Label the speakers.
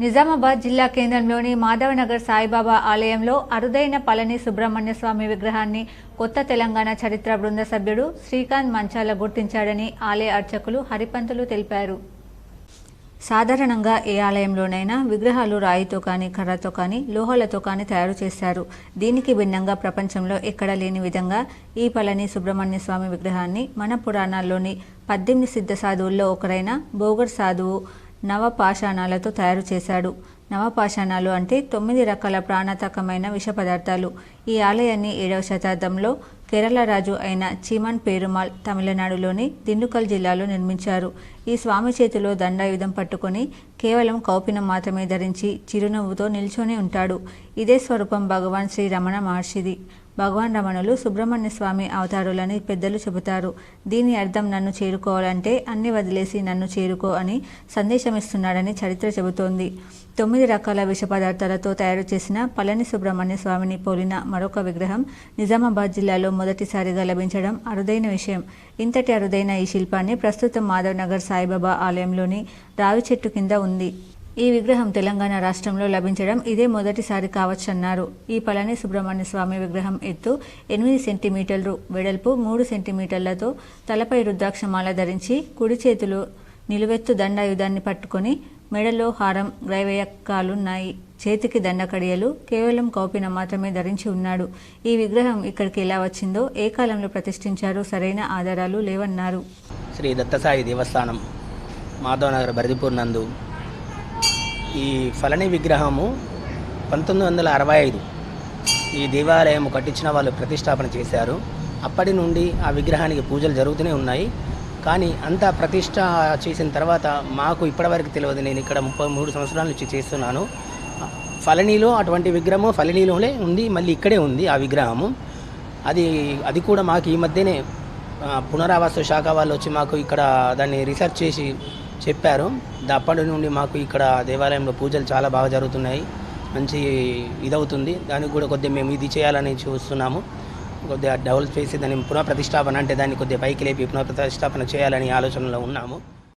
Speaker 1: నిజామాబాద్ జిల్లా కేంద్రంలోని మాధవనగర్ సాయిబాబా ఆలయంలో అరుదైన పళని సుబ్రహ్మణ్య స్వామి విగ్రహాన్ని కొత్త తెలంగాణ చరిత్ర బృంద సభ్యుడు శ్రీకాంత్ మంచాల గుర్తించాడని ఆలయ అర్చకులు హరిపంతులు తెలిపారు. సాధారణంగా ఏ ఆలయంలోనైనా విగ్రహాలు రాయితో కానీ కర్రతో కానీ లోహాలతో కానీ తయారు చేశారు దీనికి భిన్నంగా ప్రపంచంలో ఎక్కడా లేని విధంగా ఈ పళని సుబ్రహ్మణ్య స్వామి విగ్రహాన్ని మన పురాణాల్లోని పద్దెనిమిది సిద్ధ సాధువుల్లో ఒకరైన బోగర్ సాధువు నవపాషాణాలతో తయారు చేశాడు. నవపాషాణాలు అంటే తొమ్మిది రకాల ప్రాణాతకమైన విష పదార్థాలు. ఈ ఆలయాన్ని ఏడవ శతాబ్దంలో కేరళ రాజు అయిన చీమన్ పేరుమాల్ తమిళనాడులోని దిండుకల్ జిల్లాలో నిర్మించారు. ఈ స్వామి చేతిలో దండాయుధం పట్టుకొని కేవలం కౌపినం మాత్రమే ధరించి చిరునవ్వుతో నిల్చొని ఉంటాడు. ఇదే స్వరూపం భగవాన్ శ్రీ రమణ మహర్షిది. భగవాన్ రమణులు సుబ్రహ్మణ్య స్వామి అవతారులని పెద్దలు చెబుతారు. దీని అర్థం నన్ను చేరుకోవాలంటే అన్ని వదిలేసి నన్ను చేరుకో అని సందేశం ఇస్తున్నాడని చరిత్ర చెబుతోంది. తొమ్మిది రకాల విష పదార్థాలతో తయారు చేసిన పళని సుబ్రహ్మణ్య స్వామిని పోలిన మరొక విగ్రహం నిజామాబాద్ జిల్లాలో మొదటిసారిగా లభించడం అరుదైన విషయం. ఇంతటి అరుదైన ఈ శిల్పాన్ని ప్రస్తుతం మాధవ్ నగర్ సాయిబాబా ఆలయంలోని రావి చెట్టు కింద ఉంది. ఈ విగ్రహం తెలంగాణ రాష్ట్రంలో లభించడం ఇదే మొదటిసారి కావచ్చన్నారు. ఈ పళని సుబ్రహ్మణ్య స్వామి విగ్రహం ఎత్తు ఎనిమిది సెంటీమీటర్లు వెడల్పు మూడు సెంటీమీటర్లతో తలపై రుద్రాక్షమాల ధరించి కుడి చేతులు నిలువెత్తు దండాయుధాన్ని పట్టుకొని మెడలో హారం గ్రైవేయకాలున్నాయి చేతికి దండకడియలు కేవలం కౌపిన మాత్రమే ధరించి ఉన్నాడు. ఈ విగ్రహం ఇక్కడికి ఎలా వచ్చిందో ఏ కాలంలో ప్రతిష్ఠించారో సరైన ఆధారాలు లేవన్నారు.
Speaker 2: శ్రీ దత్తసాయి దేవస్థానం మాధవనగర్ బరిదిపూర్ నందు ఈ ఫలని విగ్రహము పంతొమ్మిది వందల అరవై ఐదు ఈ దేవాలయం కట్టించిన వాళ్ళు ప్రతిష్టాపన చేశారు. అప్పటి నుండి ఆ విగ్రహానికి పూజలు జరుగుతూనే ఉన్నాయి. కానీ అంతా ప్రతిష్ట చేసిన తర్వాత మాకు ఇప్పటివరకు తెలియదు. నేను ఇక్కడ ముప్పై మూడు సంవత్సరాల నుంచి చేస్తున్నాను. ఫలనీలో అటువంటి విగ్రహము ఫలనీలోనే ఉంది. మళ్ళీ ఇక్కడే ఉంది ఆ విగ్రహము. అది అది కూడా మాకు ఈ మధ్యనే పునరావాస శాఖ వాళ్ళు వచ్చి మాకు ఇక్కడ దాన్ని రీసెర్చ్ చేసి చెప్పారు. అప్పటి నుండి మాకు ఇక్కడ దేవాలయంలో పూజలు చాలా బాగా జరుగుతున్నాయి. మంచి ఇదవుతుంది. దానికి కూడా కొద్దిగా మేము ఇది చేయాలని చూస్తున్నాము. కొద్దిగా డెవలప్ చేసి దాన్ని పునఃప్రతిష్టాపన అంటే దాన్ని కొద్దిగా పైకి లేపి పునఃప్రతిష్టాపన చేయాలని ఆలోచనలో ఉన్నాము.